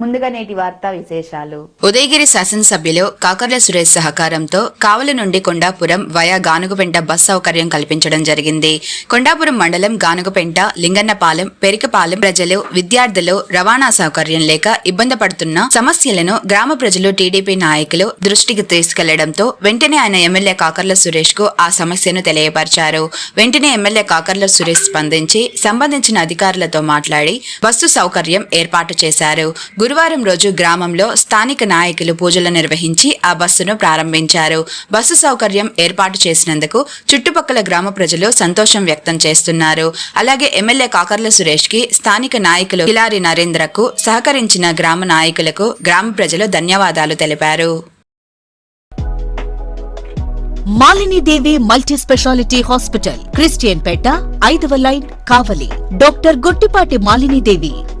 ముందుగా నేటి వార్తా విశేషాలు. ఉదయగిరి శాసనసభ్యులు కాకర్ల సురేష్ సహకారంతో కావలి నుండి కొండాపురం వయా గానుగుపెంట బస్ సౌకర్యం కల్పించడం జరిగింది. కొండాపురం మండలం గానుగుపెంట లింగన్నపాలెం పెరికపాలెం ప్రజలు విద్యార్థులు రవాణా సౌకర్యం లేక ఇబ్బంది పడుతున్న సమస్యలను గ్రామ ప్రజలు టీడీపీ నాయకులు దృష్టికి తీసుకెళ్ళడంతో వెంటనే ఆయన ఎమ్మెల్యే కాకర్ల సురేష్కు ఆ సమస్యను తెలియపరిచారు. వెంటనే ఎమ్మెల్యే కాకర్ల సురేష్ స్పందించి సంబంధించిన అధికారులతో మాట్లాడి బస్సు సౌకర్యం ఏర్పాటు చేశారు. గురువారం రోజు గ్రామంలో స్థానిక నాయకులు పూజలు నిర్వహించి ఆ బస్సును ప్రారంభించారు. బస్సు సౌకర్యం ఏర్పాటు చేసినందుకు చుట్టుపక్కల గ్రామ ప్రజలు సంతోషం వ్యక్తం చేస్తున్నారు. అలాగే ఎమ్మెల్యే కాకర్ల సురేష్కి స్థానిక నాయకులు కిలారి నరేంద్రకు సహకరించిన గ్రామ నాయకులకు గ్రామ ప్రజలు ధన్యవాదాలు తెలిపారు. Malinidevi multi speciality hospital Christian Peta ఐదవ line Kavali. Doctor Guttipati Malinidevi